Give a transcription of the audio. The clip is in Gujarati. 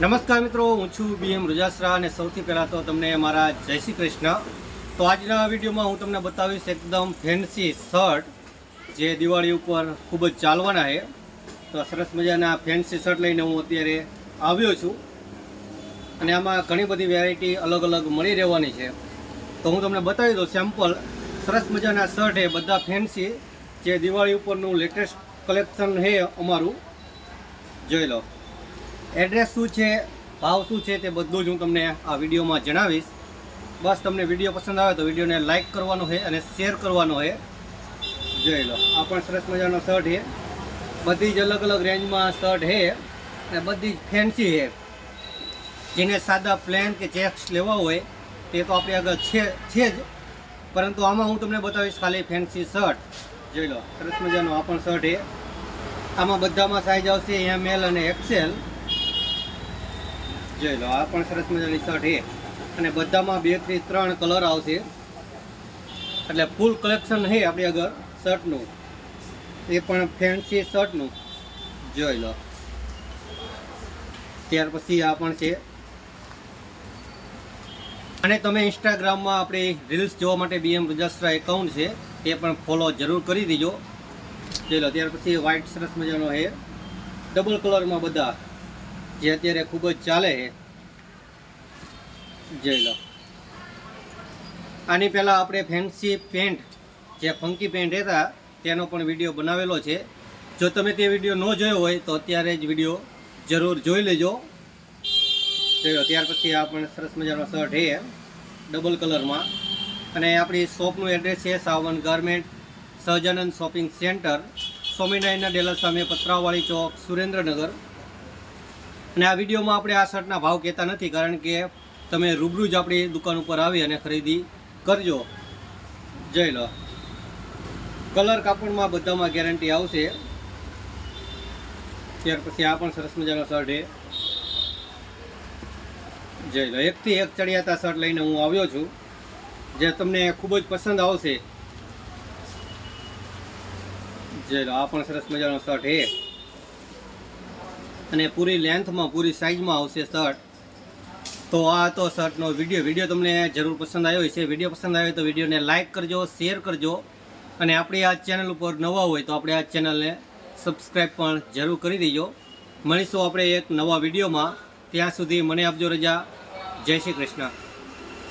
નમસ્કાર મિત્રો, હું છું બીએમ રુજાસરા અને સૌથી પહેલાં તો તમને મારા જય શ્રી કૃષ્ણ. તો આજના વિડીયોમાં હું તમને બતાવીશ એકદમ ફેન્સી શર્ટ જે દિવાળી ઉપર ખૂબ જ ચાલવાના છે. તો સરસ મજાના ફેન્સી શર્ટ લઈને હું અત્યારે આવ્યો છું. અને આમાં ઘણી બધી વેરાયટી અલગ અલગ મળી રહેવાની છે. તો હું તમને બતાવી દઉં સેમ્પલ સરસ મજાના શર્ટ એ બધા ફેન્સી જે દિવાળી ઉપરનું લેટેસ્ટ કલેક્શન છે અમારું. જોઈ લો. એડ્રેસ શું છે? ભાવ શું છે તે બધું જ હું તમને આ વિડીયોમાં જણાવીશ. બસ તમને વીડિયો પસંદ આવે તો વિડીયોને લાઇક કરવાનો છે અને શેર કરવાનો છે. જોઈ લો, આ પણ સરસ મજાનો શર્ટ છે. બધી જ અલગ અલગ રેન્જમાં શર્ટ છે અને બધી જ ફેન્સી છે. જેને સાદા પ્લેન કે ચેક્સ લેવા હોય તે તો આપણી આગળ છે છે જ. પરંતુ આમાં હું તમને બતાવીશ ખાલી ફેન્સી શર્ટ. જોઈ લો, સરસ મજાનો આ પણ શર્ટ છે. આમાં બધામાં સાઇઝ આવશે એમ એલ અને એક્સેલ જોઈ લો, આ પણ સરસ મજાની શર્ટ છે. અને બધામાં બેથી ત્રણ કલર આવશે. એટલે ફૂલ કલેક્શન છે આપણી આગળ શર્ટનું એ પણ ફેન્સી શર્ટનું જોઈ લો. ત્યાર પછી આ પણ છે. અને તમે ઇન્સ્ટાગ્રામમાં આપણી રીલ્સ જોવા માટે બીએમ રજસ્ટ્રા એકાઉન્ટ છે, એ પણ ફોલો જરૂર કરી દીજો. જોઈ લો, ત્યાર પછી વ્હાઇટ સરસ મજાનો છે. ડબલ કલરમાં બધા. જે અત્યારે ખૂબ જ ચાલે છે. જોઈ લો. આની પહેલાં આપણે ફેન્સી પેન્ટ જે ફંકી પેન્ટ હતા, તેનો પણ વીડિયો બનાવેલો છે. જો તમે તે વીડિયો ન જોયો હોય, તો અત્યારે જ વીડિયો જરૂર જોઈ લેજો. જોયો ત્યાર પછી આપણને સરસ મજાનો શર્ટ છે. ડબલ કલરમાં અને આપણી શોપનું એડ્રેસ છે Savan garment Sahajanand shopping centre સ્વામિનારાયણના ડેલા સામે પતરાવાળી ચોક, સુરેન્દ્રનગર. અને આ વિડીયોમાં આપણે આ શર્ટના ભાવ કહેતા નથી, કારણ કે તમે રૂબરૂ જ આપણી દુકાન ઉપર આવી અને ખરીદી કરજો. જઈ લો. કલર કાપડમાં બધામાં ગેરંટી આવશે. ત્યાર પછી આ પણ સરસ મજાનો શર્ટ છે. જઈ લો. એકથી એક ચડિયાતા શર્ટ લઈને હું આવ્યો છું, જે તમને ખૂબ જ પસંદ આવશે. જઈ લો. આ પણ સરસ મજાનો શર્ટ છે. અને પૂરી લેન્થમાં પૂરી સાઇઝમાં આવશે શર્ટ. તો આ તો શર્ટનો વીડિયો વીડિયો તમને જરૂર પસંદ આવ્યો છે વીડિયો પસંદ આવ્યો તો વિડીયોને લાઇક કરજો શેર કરજો. અને આપણી આ ચેનલ ઉપર નવા હોય તો આપણે આ ચેનલને સબસ્ક્રાઈબ પણ જરૂર કરી દેજો. મળીશું આપણે એક નવા વિડીયોમાં ત્યાં સુધી મને આપજો રજા. જય શ્રી કૃષ્ણ.